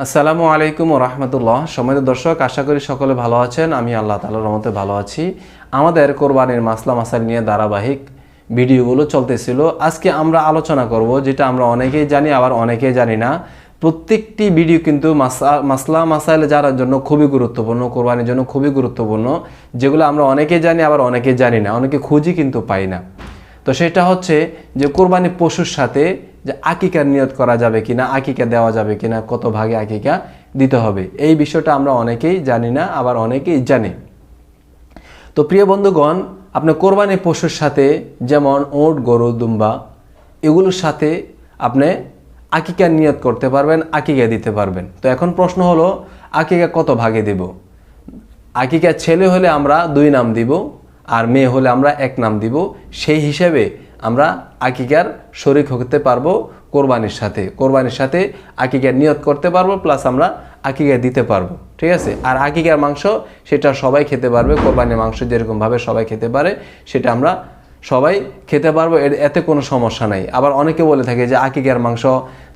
আসসালামু আলাইকুম রহমতুল্লাহ। সময় দর্শক, আশা করি সকলে ভালো আছেন। আমি আল্লাহ তালার রহমতে ভালো আছি। আমাদের কোরবানির মাসলা মাসাল নিয়ে ধারাবাহিক ভিডিওগুলো চলতেছিল। আজকে আমরা আলোচনা করব, যেটা আমরা অনেকেই জানি, আবার অনেকেই জানি না। প্রত্যেকটি ভিডিও কিন্তু মাসা- মাসলা মাসাইল যার জন্য খুবই গুরুত্বপূর্ণ, কোরবানির জন্য খুবই গুরুত্বপূর্ণ। যেগুলো আমরা অনেকেই জানি, আবার অনেকেই জানি না। অনেকে খুঁজি কিন্তু পাই না। তো সেটা হচ্ছে যে, কোরবানি পশুর সাথে যে আকিকার নিয়ত করা যাবে কিনা, আকিকা দেওয়া যাবে কিনা, কত ভাগে আকিকা দিতে হবে। এই বিষয়টা আমরা অনেকেই জানি না, আবার অনেকেই জানি। তো প্রিয় বন্ধুগণ আপনার কোরবানি পশুর সাথে যেমন ওট, গরু, দুম্বা, এগুলোর সাথে আপনি আকিকা নিয়ত করতে পারবেন, আকিকা দিতে পারবেন। তো এখন প্রশ্ন হলো, আকিকা কত ভাগে দিব? আকিকা ছেলে হলে আমরা দুই নাম দিব, আর মেয়ে হলে আমরা এক নাম দিব। সেই হিসেবে আমরা আকিকার শরিক হতে পারব কোরবানির সাথে। কোরবানির সাথে আকিকার নিয়ত করতে পারব প্লাস আমরা আকিকা দিতে পারব। ঠিক আছে? আর আকিকার মাংস, সেটা সবাই খেতে পারবে, কোরবানির মাংস যেরকমভাবে সবাই খেতে পারে, সেটা আমরা সবাই খেতে পারব এতে কোনো সমস্যা নাই। আবার অনেকে বলে থাকে যে আকিকার মাংস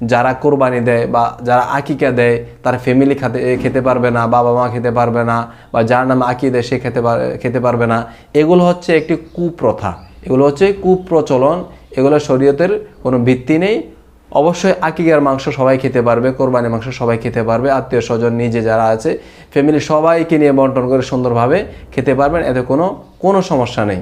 যারা কোরবানি দেয় বা যারা আকিকা দেয়, তার ফ্যামিলি খেতে খেতে পারবে না, বাবা মা খেতে পারবে না, বা যার নামে আকি দেয়, সে খেতে খেতে পারবে না। এগুলো হচ্ছে একটি কুপ্রথা। এগুলো হচ্ছে কুপ্রচলন, এগুলো শরীয়তের কোনো ভিত্তি নেই। অবশ্যই আকিগার মাংস সবাই খেতে পারবে কোরবানি মাংস সবাই খেতে পারবে আত্মীয় স্বজন নিজে যারা আছে ফ্যামিলি সবাইকে নিয়ে বন্টন করে সুন্দরভাবে খেতে পারবেন, এতে কোনো কোনো সমস্যা নেই।